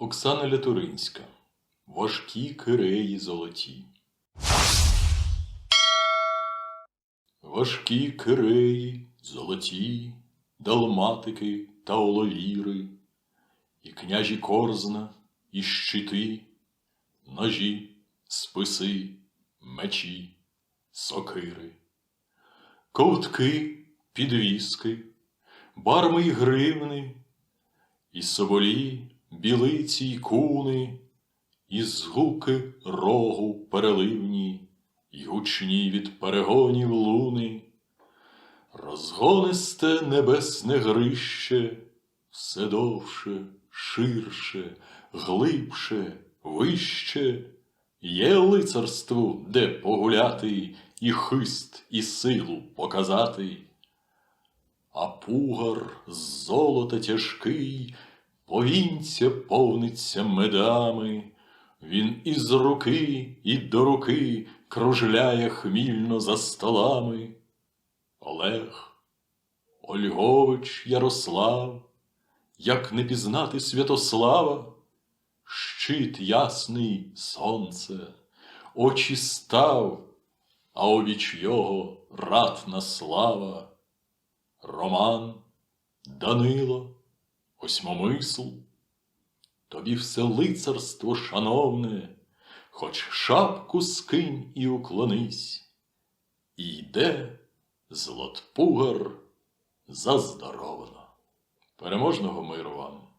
Оксана Лятуринська. Важкі киреї золоті. Важкі киреї золоті, далматики та оловіри, і княжі корзна, і щити, ножі, списи, мечі, сокири, ковтки, підвіски, барми й гривни, і соболі, білиці й куни, і згуки рогу переливні, й гучні від перегонів луни, розгонисте небесне грище, все довше, ширше, глибше, вище, є лицарству, де погуляти, і хист, і силу показати. А пугар золота тяжкий, повінця повниться медами, він із руки і до руки кружляє хмільно за столами. Олег, Ольгович Ярослав, як не пізнати Святослава, щит ясний сонце, очі став, а обіч його ратна слава. Роман, Данило, Осьмомисл, тобі все лицарство шановне, хоч шапку скинь і уклонись, і йде злотпугар заздоровано. Переможного миру вам!